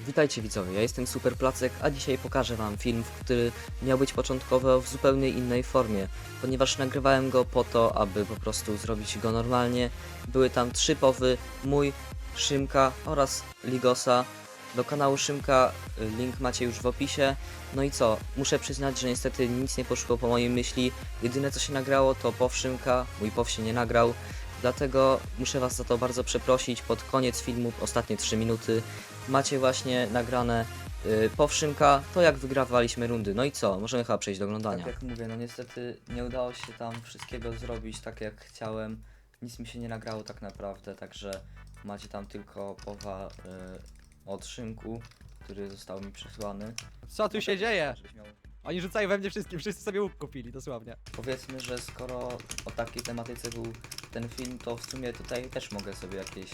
Witajcie widzowie, ja jestem Super Placek, a dzisiaj pokażę wam film, który miał być początkowo w zupełnie innej formie, ponieważ nagrywałem go po to, aby po prostu zrobić go normalnie. Były tam trzy powy, mój, Szymka oraz Ligosa. Do kanału Szymka y, link macie już w opisie. No i co, muszę przyznać, że niestety nic nie poszło po mojej myśli. Jedyne co się nagrało to pow Szymka, mój pow się nie nagrał. Dlatego muszę was za to bardzo przeprosić. Pod koniec filmu, ostatnie 3 minuty, macie właśnie nagrane yy, powszymka, to jak wygrawaliśmy rundy. No i co? Możemy chyba przejść do oglądania. Tak jak mówię, no niestety nie udało się tam wszystkiego zrobić tak jak chciałem. Nic mi się nie nagrało tak naprawdę, także macie tam tylko powa yy, od Szymku, który został mi przesłany. Co tu się dzieje? Żebyś miał Oni rzucają we mnie wszystkim, wszyscy sobie łuk kupili, dosłownie. Powiedzmy, że skoro o takiej tematyce był ten film, to w sumie tutaj też mogę sobie jakieś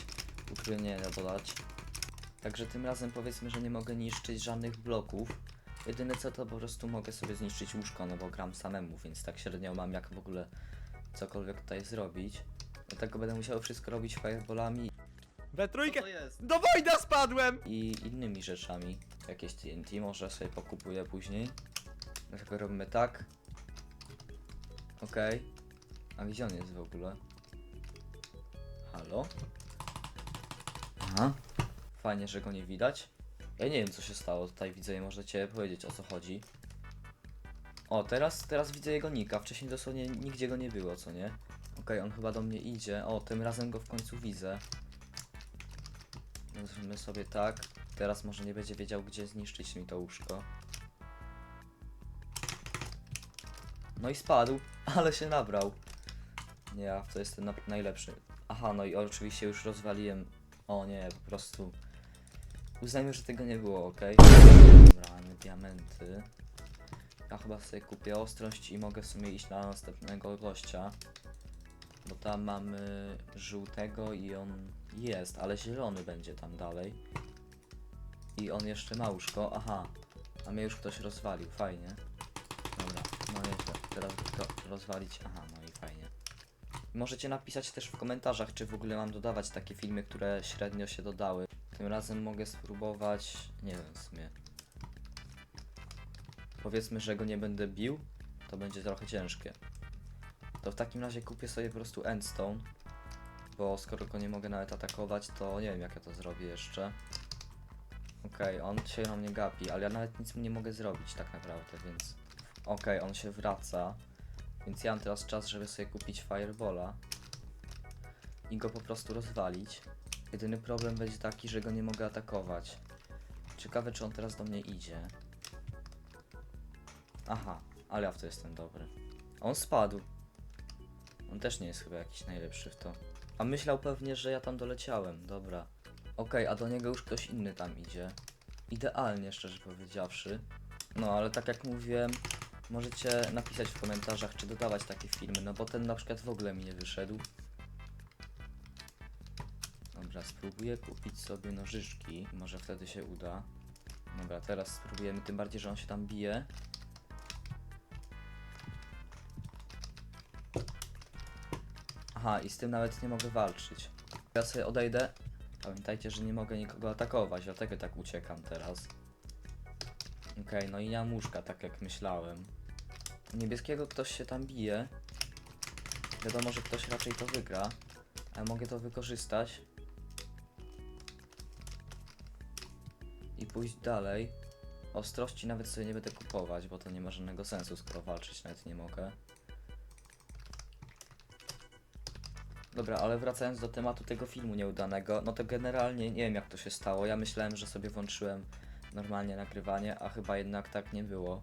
utrudnienia dodać. Także tym razem powiedzmy, że nie mogę niszczyć żadnych bloków. Jedyne co to po prostu mogę sobie zniszczyć łóżko, no bo gram samemu, więc tak średnio mam jak w ogóle cokolwiek tutaj zrobić. Dlatego będę musiał wszystko robić fireballami We trójkę. to jest? Do wojna spadłem! i innymi rzeczami. Jakieś TNT może sobie pokupuję później. Dlatego robimy tak. Okej. A gdzie on jest w ogóle? Halo? Aha. Fajnie, że go nie widać. Ja nie wiem co się stało tutaj widzę i możecie powiedzieć o co chodzi. O, teraz, teraz widzę jego nika. Wcześniej dosłownie nigdzie go nie było, co nie? Okej, on chyba do mnie idzie. O, tym razem go w końcu widzę. Zrobimy sobie tak. Teraz może nie będzie wiedział, gdzie zniszczyć mi to łóżko. No i spadł, ale się nabrał. Nie, ja to jest ten na- najlepszy. Aha, no i oczywiście już rozwaliłem. O nie, po prostu. Uznajmy, że tego nie było, ok? Dobra, mamy diamenty. Ja chyba sobie kupię ostrość i mogę w sumie iść na następnego gościa. Bo tam mamy żółtego i on jest, ale zielony będzie tam dalej. I on jeszcze ma łóżko. Aha, a mnie już ktoś rozwalił, fajnie. Dobra, no. Teraz to rozwalić. Aha, no. Możecie napisać też w komentarzach, czy w ogóle mam dodawać takie filmy, które średnio się dodały. Tym razem mogę spróbować. Nie wiem w sumie. Powiedzmy, że go nie będę bił. To będzie trochę ciężkie. To w takim razie kupię sobie po prostu endstone. Bo skoro go nie mogę nawet atakować, to nie wiem jak ja to zrobię jeszcze. Okej, on się na mnie gapi, ale ja nawet nic mu nie mogę zrobić tak naprawdę, więc... Okej, on się wraca. Więc ja mam teraz czas, żeby sobie kupić Firebola. I go po prostu rozwalić. Jedyny problem będzie taki, że go nie mogę atakować. Ciekawe, czy on teraz do mnie idzie. Aha, ale ja w to jestem dobry. On spadł. On też nie jest chyba jakiś najlepszy w to. A myślał pewnie, że ja tam doleciałem, dobra. Okej, a do niego już ktoś inny tam idzie. Idealnie, szczerze powiedziawszy. No, ale tak jak mówiłem, możecie napisać w komentarzach, czy dodawać takie filmy, no bo ten na przykład w ogóle mi nie wyszedł. Dobra, spróbuję kupić sobie nożyczki, może wtedy się uda. Dobra, teraz spróbujemy, tym bardziej, że on się tam bije. Aha, i z tym nawet nie mogę walczyć. Ja sobie odejdę. Pamiętajcie, że nie mogę nikogo atakować, dlatego tak uciekam teraz. Okej, no i mam łóżka, tak jak myślałem. Niebieskiego ktoś się tam bije. Wiadomo, że ktoś raczej to wygra. A ja mogę to wykorzystać. I pójść dalej. Ostrości nawet sobie nie będę kupować, bo to nie ma żadnego sensu, skoro walczyć nawet nie mogę. Dobra, ale wracając do tematu tego filmu nieudanego, no to generalnie nie wiem jak to się stało. Ja myślałem, że sobie włączyłem normalnie nagrywanie, a chyba jednak tak nie było.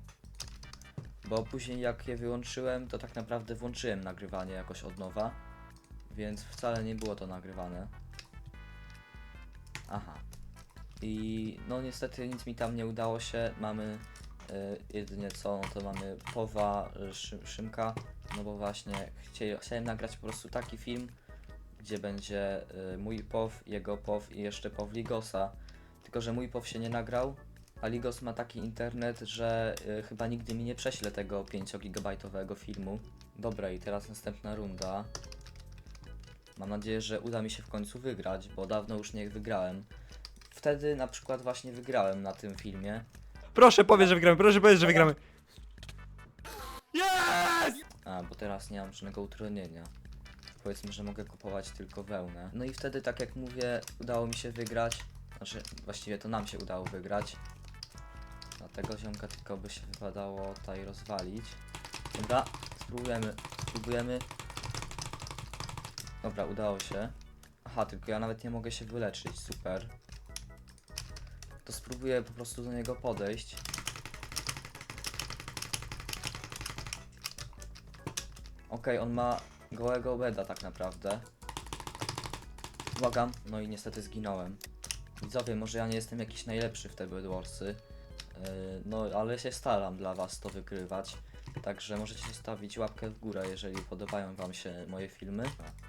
Bo później jak je wyłączyłem, to tak naprawdę włączyłem nagrywanie jakoś od nowa, więc wcale nie było to nagrywane. Aha. I no niestety nic mi tam nie udało się. Mamy y, jedynie co, no to mamy powa y, szy, Szymka, no bo właśnie chciałem nagrać po prostu taki film, gdzie będzie y, mój POW, jego POW i jeszcze POW Ligosa. Tylko, że mój POW się nie nagrał, a Ligos ma taki internet, że y, chyba nigdy mi nie prześle tego 5-gigabajtowego filmu. Dobra, i teraz następna runda. Mam nadzieję, że uda mi się w końcu wygrać, bo dawno już nie wygrałem wtedy na przykład właśnie wygrałem na tym filmie. Proszę powiedz, że wygramy, proszę powiedz, że wygramy. Yes! A, bo teraz nie mam żadnego utrudnienia. Powiedzmy, że mogę kupować tylko wełnę. No i wtedy, tak jak mówię, udało mi się wygrać. Znaczy, właściwie to nam się udało wygrać. Dlatego ziomka tylko by się wypadało tutaj rozwalić. Dobra, spróbujemy, spróbujemy. Dobra, udało się. Aha, tylko ja nawet nie mogę się wyleczyć, super. To spróbuję po prostu do niego podejść. Okej, on ma gołego beda tak naprawdę. Błagam, no i niestety zginąłem. Widzowie, może ja nie jestem jakiś najlepszy w te Bedwarsy, no ale się staram dla was to wykrywać. Także możecie stawić łapkę w górę, jeżeli podobają wam się moje filmy.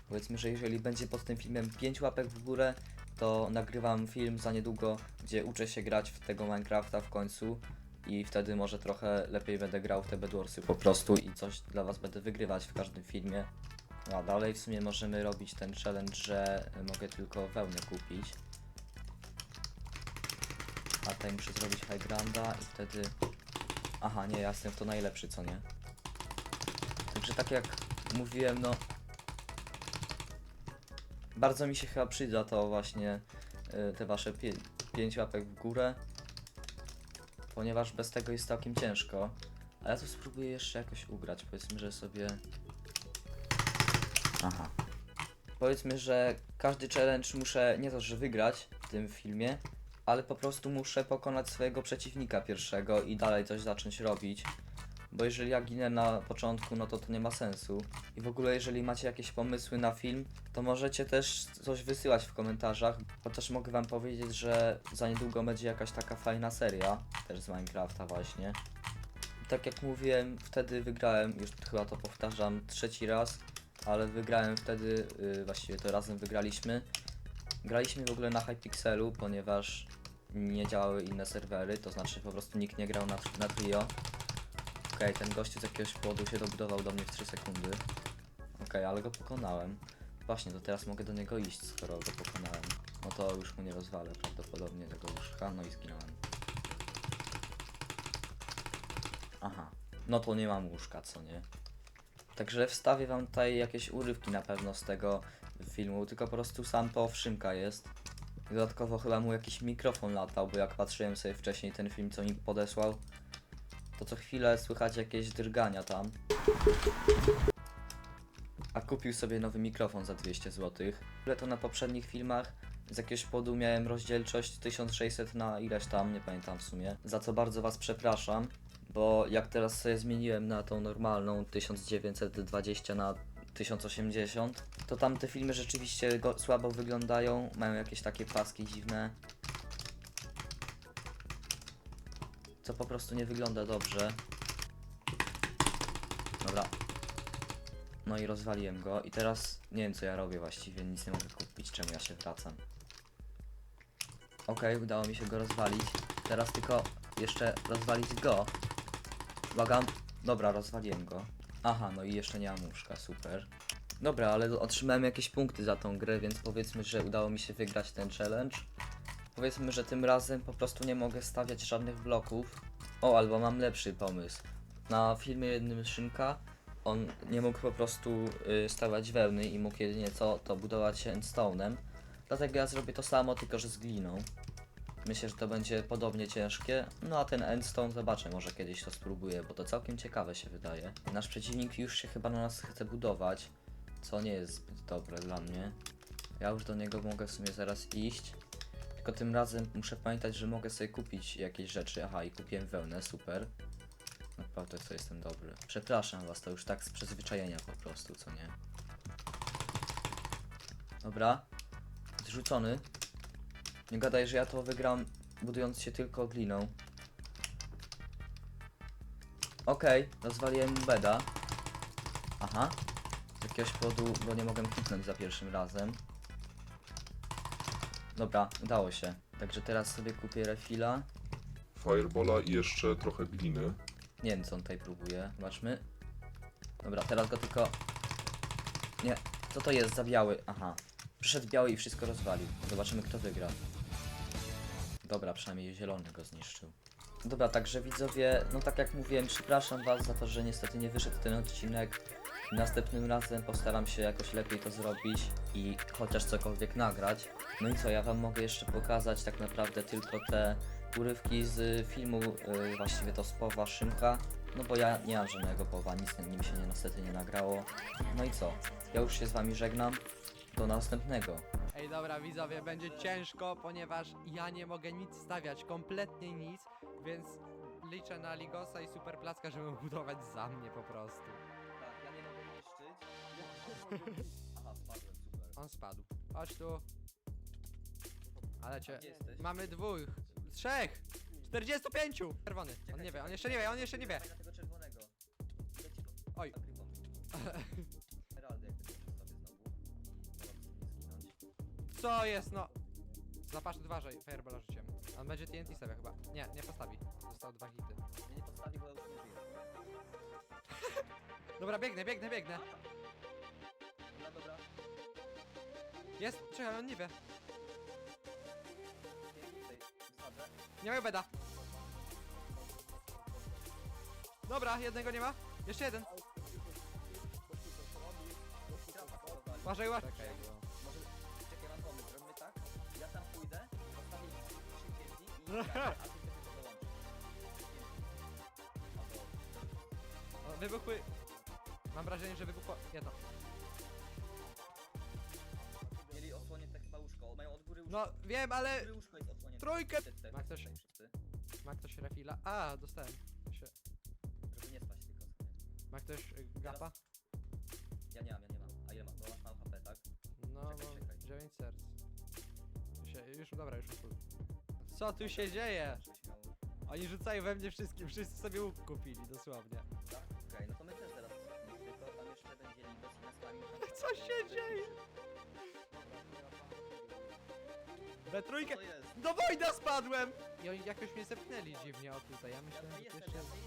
Powiedzmy, że jeżeli będzie pod tym filmem 5 łapek w górę, to nagrywam film za niedługo, gdzie uczę się grać w tego Minecrafta w końcu i wtedy może trochę lepiej będę grał w te Bedwarsy po prostu i coś dla was będę wygrywać w każdym filmie. A dalej w sumie możemy robić ten challenge, że mogę tylko wełnę kupić. Tutaj muszę zrobić high granda i wtedy... Aha, nie, ja jestem w to najlepszy, co nie? Także tak jak mówiłem, no... Bardzo mi się chyba przyda to właśnie y, te wasze 5 łapek w górę ponieważ bez tego jest całkiem ciężko. A ja to spróbuję jeszcze jakoś ugrać. Powiedzmy, że sobie. Aha. Powiedzmy, że każdy challenge muszę nie to, że wygrać w tym filmie, ale po prostu muszę pokonać swojego przeciwnika pierwszego i dalej coś zacząć robić. Bo jeżeli ja ginę na początku, no to to nie ma sensu. I w ogóle jeżeli macie jakieś pomysły na film, to możecie też coś wysyłać w komentarzach. Chociaż mogę wam powiedzieć, że za niedługo będzie jakaś taka fajna seria, też z Minecrafta właśnie. I tak jak mówiłem, wtedy wygrałem, już chyba to powtarzam trzeci raz, ale wygrałem wtedy, yy, właściwie to razem wygraliśmy. Graliśmy w ogóle na Hypixelu, ponieważ nie działały inne serwery, to znaczy po prostu nikt nie grał na, na trio. Okej, ten gościu z jakiegoś powodu się dobudował do mnie w 3 sekundy. Okej, ale go pokonałem. Właśnie, to teraz mogę do niego iść, skoro go pokonałem. No to już mu nie rozwalę prawdopodobnie tego łóżka, no i zginąłem. Aha, no to nie mam łóżka, co nie? Także wstawię wam tutaj jakieś urywki na pewno z tego filmu, tylko po prostu sam to owszymka jest. Dodatkowo chyba mu jakiś mikrofon latał, bo jak patrzyłem sobie wcześniej ten film, co mi podesłał, to co chwilę słychać jakieś drgania tam. A kupił sobie nowy mikrofon za 200 zł. Ale to na poprzednich filmach z jakiegoś powodu miałem rozdzielczość 1600 na ileś tam, nie pamiętam w sumie. Za co bardzo was przepraszam, bo jak teraz sobie zmieniłem na tą normalną 1920 na 1080, to tam te filmy rzeczywiście go, słabo wyglądają, mają jakieś takie paski dziwne. Co po prostu nie wygląda dobrze. Dobra. No i rozwaliłem go i teraz nie wiem co ja robię właściwie, nic nie mogę kupić, czemu ja się wracam. Okej, udało mi się go rozwalić. Teraz tylko jeszcze rozwalić go. Błagam. Dobra, rozwaliłem go. Aha, no i jeszcze nie mam łóżka, super. Dobra, ale otrzymałem jakieś punkty za tą grę, więc powiedzmy, że udało mi się wygrać ten challenge. Powiedzmy, że tym razem po prostu nie mogę stawiać żadnych bloków. O, albo mam lepszy pomysł. Na filmie jednym Szynka on nie mógł po prostu y, stawiać wełny i mógł jedynie co, to budować się endstone'em. Dlatego ja zrobię to samo, tylko że z gliną. Myślę, że to będzie podobnie ciężkie. No a ten endstone zobaczę, może kiedyś to spróbuję, bo to całkiem ciekawe się wydaje. Nasz przeciwnik już się chyba na nas chce budować, co nie jest zbyt dobre dla mnie. Ja już do niego mogę w sumie zaraz iść. Tylko tym razem muszę pamiętać, że mogę sobie kupić jakieś rzeczy. Aha, i kupiłem wełnę, super. Naprawdę to jestem dobry. Przepraszam was, to już tak z przyzwyczajenia po prostu, co nie? Dobra. Zrzucony. Nie gadaj, że ja to wygram budując się tylko gliną. Okej, rozwaliłem mu beda. Aha. Z jakiegoś powodu, bo nie mogłem kliknąć za pierwszym razem. Dobra, udało się. Także teraz sobie kupię refila. Firebola i jeszcze trochę gliny. Nie wiem co on tutaj próbuje. Zobaczmy. Dobra, teraz go tylko... Nie, co to jest za biały? Aha. Przyszedł biały i wszystko rozwalił. Zobaczymy kto wygra. Dobra, przynajmniej zielony go zniszczył. Dobra, także widzowie, no tak jak mówiłem, przepraszam was za to, że niestety nie wyszedł ten odcinek. Następnym razem postaram się jakoś lepiej to zrobić i chociaż cokolwiek nagrać. No i co, ja wam mogę jeszcze pokazać tak naprawdę tylko te urywki z filmu, yy, właściwie to z Powa Szymka. No bo ja nie mam żadnego Powa, nic nim się nie, niestety nie nagrało. No i co, ja już się z wami żegnam. Do następnego. Ej, dobra, widzowie, będzie ciężko, ponieważ ja nie mogę nic stawiać, kompletnie nic, więc liczę na Ligosa i Superplacka, żeby budować za mnie po prostu. Tak, ja nie mogę niszczyć. Aha, spadłem, super. On spadł. Chodź tu. Ale cię... Gdzie jesteś? Mamy dwóch, trzech, 45! Czerwony, on nie wie, on jeszcze nie wie, on jeszcze nie wie. Dawaj na tego czerwonego. Idę ci go. Oj. Co jest, no? Zapasz dwa, że Firebola rzuciłem. On będzie TNT stawia chyba. Nie, nie postawi. Został dwa hity. Nie, nie postawi, bo ja już nie żyję. Dobra, biegnę, biegnę, biegnę. Dobra, dobra. Jest, czekaj, on nie wie. Biegnij tutaj, wsadzę. Nie ma beda. Dobra, jednego nie ma. Jeszcze jeden. Uważaj, uważaj. Czekaj, O, wybuchły. Mam wrażenie, że wybuchło jedno. Mieli odsłonięte chyba łóżko, mają od góry łóżko. No, wiem, Od ale góry łóżko jest odsłonięte. trójkę- Ma ktoś- wszyscy, ma ktoś refila? A, dostałem. To się... Żeby nie spać tylko sobie. Ma ktoś y, gapa? Ja nie mam, ja nie mam. A ile mam? Bo masz mało HP, tak? No, Czekaj, mam czekaj. 9 serc. To Się, już, dobra, już mam full. Co tu się dzieje? Oni rzucają we mnie wszystkim, wszyscy sobie łuk kupili, dosłownie. Tak? Okej, no to my też zaraz. Tylko tam jeszcze będzie i nas. Co się dzieje? We trójkę! Co to jest? Do Wojda spadłem! I oni jakoś mnie zepchnęli dziwnie o tutaj, ja Ja myślałem, że to jestem, jeszcze... jestem.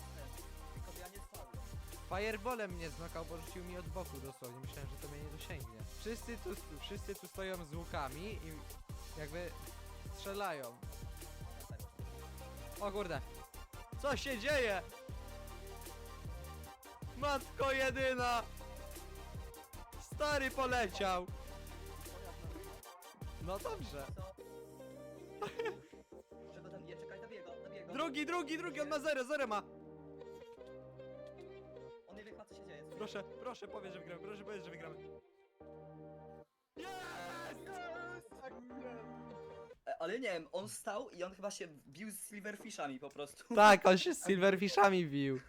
Tylko ja nie spadłem. Fireballem mnie znokał, bo rzucił mi od boku dosłownie, myślałem, że to mnie nie dosięgnie. Wszyscy tu, wszyscy tu stoją z łukami i jakby strzelają. O kurde! Co się dzieje? Matko jedyna! Stary poleciał! No dobrze. Czego tam czekaj. Drugi, drugi, drugi, on ma zero, zero ma! On nie wie chyba co się dzieje. Proszę, proszę powiedz, że wygramy, proszę powiedz, że wygramy. E, Ale nie wiem, on stał i on chyba się bił z silverfishami po prostu. Tak, on się z silverfishami bił.